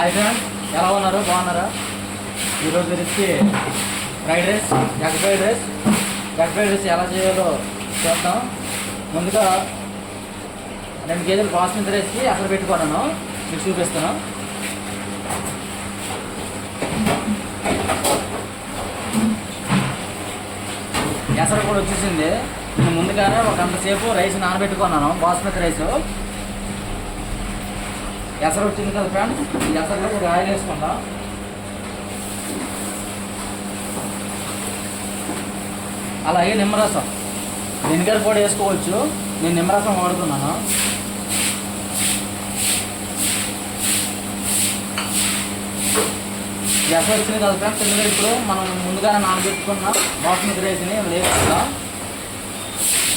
Hi friends ఎలా ఉన్నారు? బాగున్నారా? ఈరోజు వచ్చి fried rice egg fried rice egg fried rice ఎలా చేయాలో చూద్దాం. ముందుగా రెండు కేజీలు బాస్మతి రైస్కి అక్కడ పెట్టుకున్నాను. మీకు చూపిస్తాను ఎసరు కూడా వచ్చేసింది. నేను ముందుగానే ఒక గంట సేపు రైస్ నానబెట్టుకున్నాను బాస్మతి రైస్ ఎసరు వచ్చింది కదా ఫ్రెండ్స్ ఈ ఎసరులో కొద్దిగా ఆయిల్ వేసుకుందాం? అలాగే నిమ్మరసం. వెనిగర్ కూడా వేసుకోవచ్చు. నేను నిమ్మరసం వాడుతున్నాను. ఎస వచ్చింది కదా ఫ్రెండ్స్ ఇందులో ఇప్పుడు మనం ముందుగానే నానబెట్టుకున్న బాస్మతి రైస్ని వేసుకుందాం.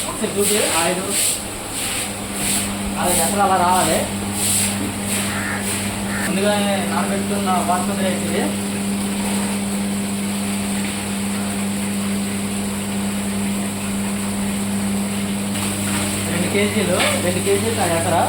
ఒకసారి చూపి ఆయిల్. అది ఎసరు అలా రావాలి. ముందుగానే నానబెట్టుకున్న బాస్మతి రైస్ ఇది. రెండు కేజీలు రెండు కేజీలు ఎకరా.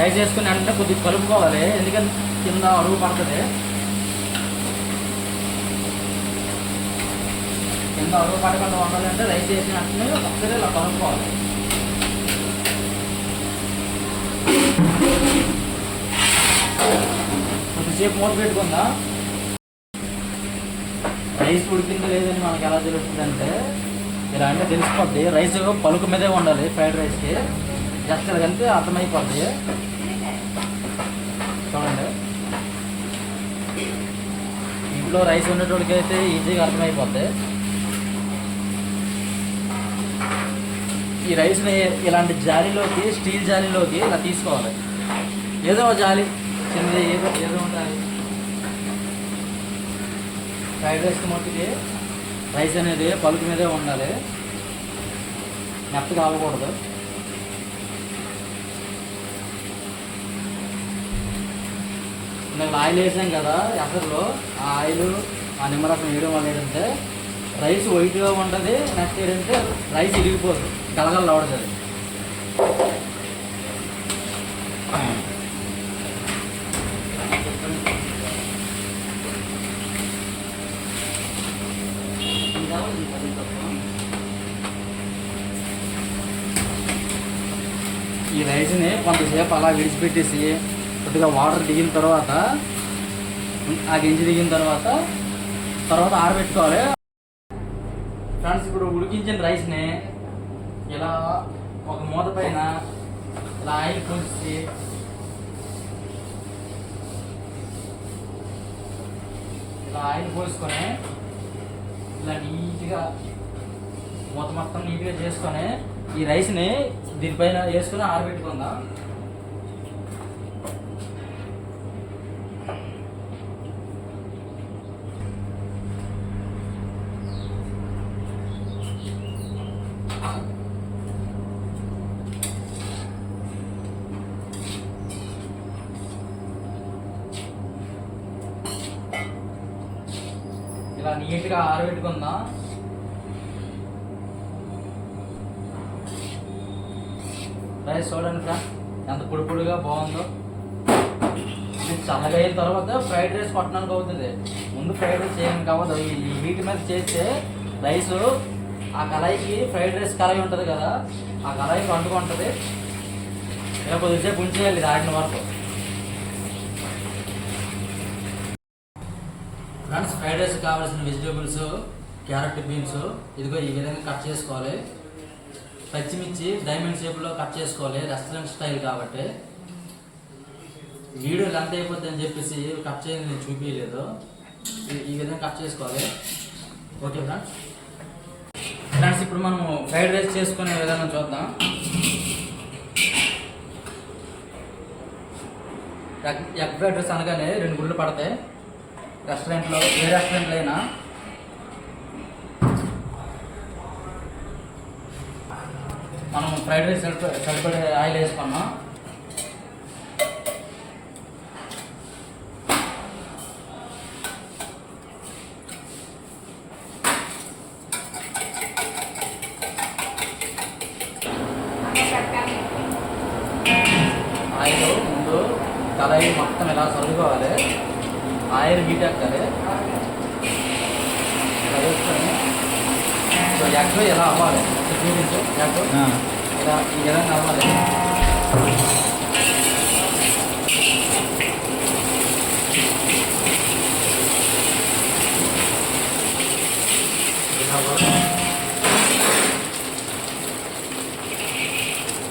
ఫ్రై చేసుకుని అంటే కొద్దిగా కలుపుకోవాలి. ఎందుకంటే కింద అడుగు పడుతుంది. కింద అడుగు పడకుండా ఉండాలంటే రైస్ చేసిన వెంటనే ఒకసారి ఇలా కలుపుకోవాలి. కొద్దిసేపు మూత పెట్టుకుందా? రైస్ ఉడికింది లేదని మనకి ఎలా తెలుస్తుంది అంటే ఇలా అంటే తెలిసిపోద్ది. రైస్ పలుకు మీదే ఉండాలి ఫ్రైడ్ రైస్కి జస్ట్ కంటే అర్థమైపోతుంది చూడండి. ఇంట్లో రైస్ ఉండేటోడికి అయితే ఈజీగా అర్థమైపోతుంది ఈ రైస్ని ఇలాంటి జాలీలోకి స్టీల్ జాలీలోకి ఇలా తీసుకోవాలి. ఏదో ఒక జాలి చిన్నది ఏదో ఏదో ఉండాలి ఫ్రైడ్ రైస్కి మట్టుకి రైస్ అనేది పలుకు మీదే ఉండాలి. మెత్తగా అవ్వకూడదు మేము ఆయిల్ వేసాం కదా ఎసర్లో. ఆ ఆయిల్ ఆ నిమ్మరసం వేయడం వల్ల ఏంటంటే రైస్ వైట్గా ఉంటుంది నెక్స్ట్ ఏంటంటే రైస్ ఇరిగిపోతుంది గలగల పడుతుంది ఈ రైస్ని కొంతసేపు అలా విడిచిపెట్టేసి కొద్దిగా వాటర్ దిగిన తర్వాత ఆ గింజ దిగిన తర్వాత తర్వాత ఆరబెట్టుకోవాలి. ఫ్రెండ్స్ ఇప్పుడు ఉడికించిన రైస్ని ఇలా ఒక మూత పైన ఇలా ఆయిల్ పోసి ఇలా ఆయిల్ పోసుకొని ఇలా నీట్గా మూత మొత్తం నీట్గా చేసుకొని ఈ రైస్ని దీనిపైన వేసుకొని ఆరబెట్టుకుందాం. ఇలా నీట్గా ఆరబెట్టుకుందాం? రైస్ చూడండి ఫ్రెండ్ ఎంత పొడి పొడిగా బాగుందో. చల్లగా అయిన తర్వాత ఫ్రైడ్ రైస్ కొట్టడానికి అవుతుంది. ముందు ఫ్రైడ్ రైస్ చేయడానికి కాబట్టి ఈ హీట్ మీద చేస్తే రైస్ ఆ కళాయికి ఫ్రైడ్ రైస్ కళాయి ఉంటుంది కదా ఆ కళాయికి వండుకుంటుంది. ఇలా కొద్దిసేపు ఉంచేయాలి ఇది వరకు. ఫ్రెండ్స్ ఫ్రైడ్ రైస్ కావాల్సిన వెజిటేబుల్స్ క్యారెట్ బీన్స్ ఇదిగో ఈ విధంగా కట్ చేసుకోవాలి. పచ్చిమిర్చి డైమండ్ షేప్లో కట్ చేసుకోవాలి రెస్టారెంట్ స్టైల్ కాబట్టి. వీడియో లెంత్ అయిపోద్ది అని చెప్పేసి కట్ చేయని నేను చూపించలేదు ఈ- విధంగా కట్ చేసుకోవాలి. ఓకే ఫ్రెండ్స్ ఫ్రెండ్స్ ఇప్పుడు మనము ఫ్రైడ్ రైస్ చేసుకునే విధానం చూద్దాం. ఎగ్ ఎగ్ ఫ్రైడ్ రైస్ అనగానే రెండు గుళ్ళు పడతాయి. రెస్టారెంట్లో ఏ రెస్టారెంట్లో అయినా. మనం ఫ్రైడ్ రైస్ సరిపడే ఆయిల్ వేసుకున్నాం. ఆయిల్ ముందు కళాయి మొత్తం ఇలా చల్లుకోవాలి ఆయిల్ హీట్ ఎక్కాలి ఇలా వేసుకొని సో ఎగ్ ఇలా అవ్వాలి చూపించు ఎగ్ ఇలా ఈ విధంగా అవ్వాలి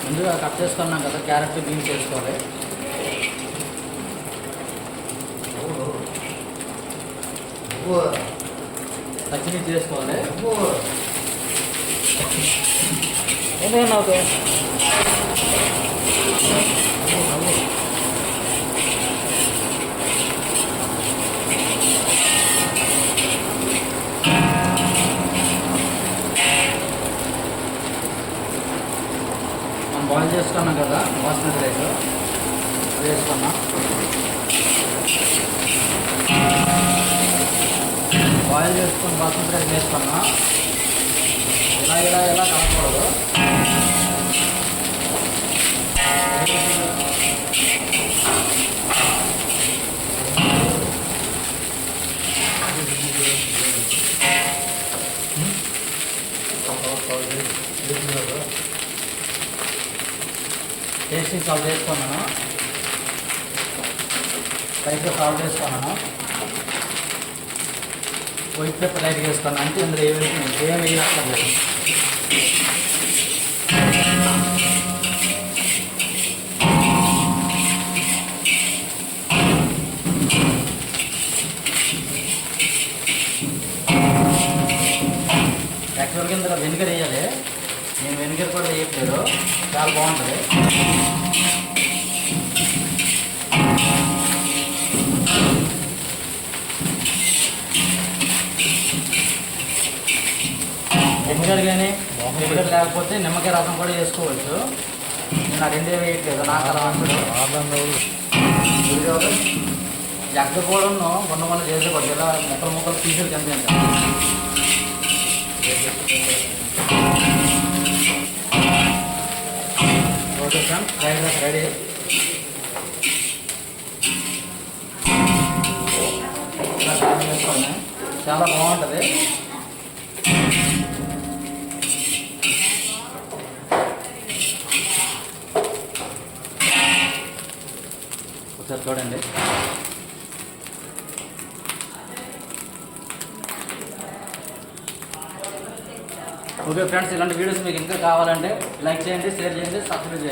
ముందుగా కట్ చేసుకున్నాం కదా క్యారెట్ బీన్స్ వేసుకోవాలి పచ్చిమిర్చి వేసుకోవాలి ఎందుకు నాకు మనం బాయిల్ చేసుకున్నాం కదా బాస్మతి రైస్. వేసుకున్నాం. బాయిల్ చేసుకొని బాస్మతి రైస్ వేసుకున్నాం. ఇలా ఇలా ఇలా కలపకూడదు టేస్టింగ్ సాల్ట్ వేసుకున్నాను. పైకి సాల్ట్ వేసుకున్నాను. వైట్ పేపర్ లైట్ వేసుకున్నాను అంటే ఇందులో ఏమి ఏం వేయక్కర్లేదు యాక్చువల్గా ఇందులో వెనిగర్ వేయాలి నేను వెనిగర్ కూడా వేయట్లేదు చాలా బాగుంటుంది. వెనిగర్ కానీ వెనిగర్ లేకపోతే నిమ్మకాయ రసం కూడా చేసుకోవచ్చు. నేను ఆ రెండే వేయట్లేదు? నాకు అలా అనుకుంటు ఎగ్గ కూడా మొన్న చేసే చేసేవాడు ఇలా ముక్కలు ముక్కలు పీసులు కనిపించాను okay friend fried rice ready. చాలా బాగుంటుంది. ఒకసారి చూడండి. ఓకే ఫ్రెండ్స్ ఇలాంటి వీడియోస్ మీకు ఇంకా కావాలంటే లైక్ చేయండి షేర్ చేయండి సబ్స్క్రైబ్ చేయండి.